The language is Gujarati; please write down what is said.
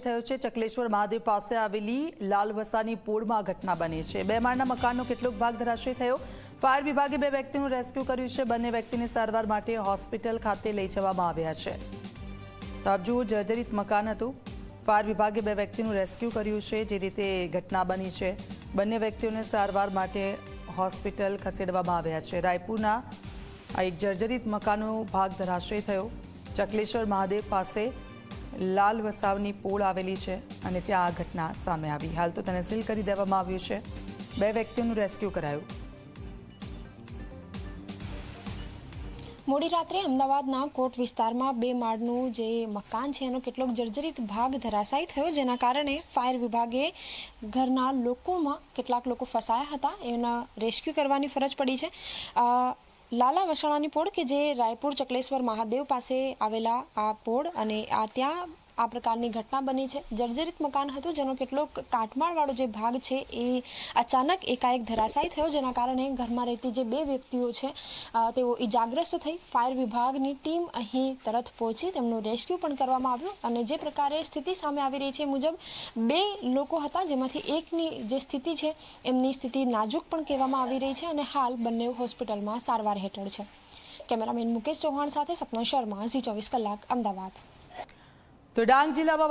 થયો છે. ચકલેશ્વર મહાદેવ પાસે આવેલી લાલવસાની પોળમાં ઘટના બની છે. બે માળના મકાનનો કેટલોક ભાગ ધરાશય થયો. ફાયર વિભાગે બે વ્યક્તિનું રેસ્ક્યુ કર્યું છે. બંને વ્યક્તિને સારવાર માટે હોસ્પિટલ ખાતે લઈ જવામાં આવ્યા છે. તો જુઓ, જર્જરિત મકાન હતું. ફાયર વિભાગે બે વ્યક્તિનું રેસ્ક્યુ કર્યું છે, જે રીતે ઘટના બની છે. બંને વ્યક્તિઓને સારવાર માટે હોસ્પિટલ ખસેડવામાં આવ્યા છે. રાયપુરના આ એક જર્જરિત મકાનનો ભાગ ધરાશય થયો. ચકલેશ્વર મહાદેવ પાસે લાલ વસાવની પોળ આવેલી છે અને ત્યાં આ ઘટના સામે આવી. હાલ તો તેને સીલ કરી દેવામાં આવ્યું છે. બે વ્યક્તિઓનું રેસ્ક્યુ કરાયું. મોડી રાત્રે અમદાવાદના કોટ વિસ્તારમાં બે માળનું જે મકાન છે, એનો કેટલોક જર્જરિત ભાગ ધરાશાયી થયો, જેના કારણે ફાયર વિભાગે ઘરના લોકોમાં કેટલાક લોકો ફસાયા હતા. એના રેસ્ક્યુ કરવાની ફરજ પડી છે. લાલા વસાણાની પોળ કે જે રાયપુર ચકલેશ્વર મહાદેવ પાસે આવેલા આ પોળ અને આ ત્યાં આ પ્રકારની ઘટના બની છે. જર્જરિત મકાન હતું, જેનો કેટલોક કાટમાળવાળો જે ભાગ છે, એ અચાનક એકાએક ધરાશાયી થયો, જેના કારણે ઘરમાં રહેતી જે બે વ્યક્તિઓ છે તેઓ ઇજાગ્રસ્ત થઈ. ફાયર વિભાગની ટીમ અહીં તરત પહોંચી, તેમનું રેસ્ક્યુ પણ કરવામાં આવ્યું અને જે પ્રકારે સ્થિતિ સામે આવી રહી છે મુજબ બે લોકો હતા, જેમાંથી એકની જે સ્થિતિ છે, એમની સ્થિતિ નાજુક પણ કહેવામાં આવી રહી છે અને હાલ બંને હોસ્પિટલમાં સારવાર હેઠળ છે. કેમેરામેન મુકેશ ચૌહાણ સાથે સપના શર્મા, ઝી ચોવીસ કલાક, અમદાવાદ. તો ડાંગ જિલ્લામાં